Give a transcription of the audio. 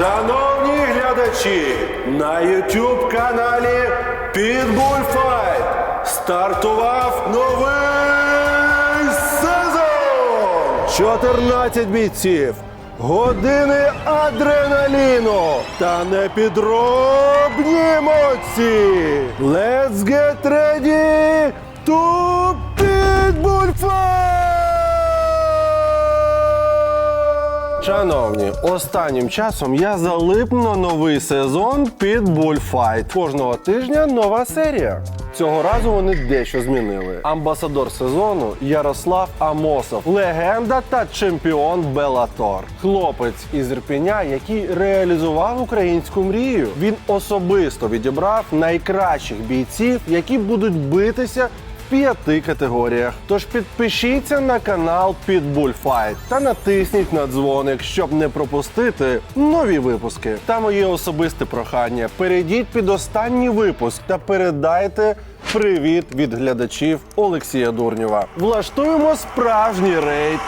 Шановні глядачі, на YouTube каналі Pitbull Fight стартував новий сезон! 14 бійців, години адреналіну та непідробні емоції. Let's get ready Шановні, останнім часом я залип на новий сезон під Bullfight. Кожного тижня нова серія. Цього разу вони дещо змінили. Амбасадор сезону Ярослав Амосов, легенда та чемпіон Белатор. Хлопець із Ірпеня, який реалізував українську мрію. Він особисто відібрав найкращих бійців, які будуть битися п'яти категоріях. Тож підпишіться на канал Pitbull Fight та натисніть на дзвоник, щоб не пропустити нові випуски. Та моє особисте прохання: перейдіть під останній випуск та передайте привіт від глядачів Олексія Дурнєва. Влаштуємо справжній рейд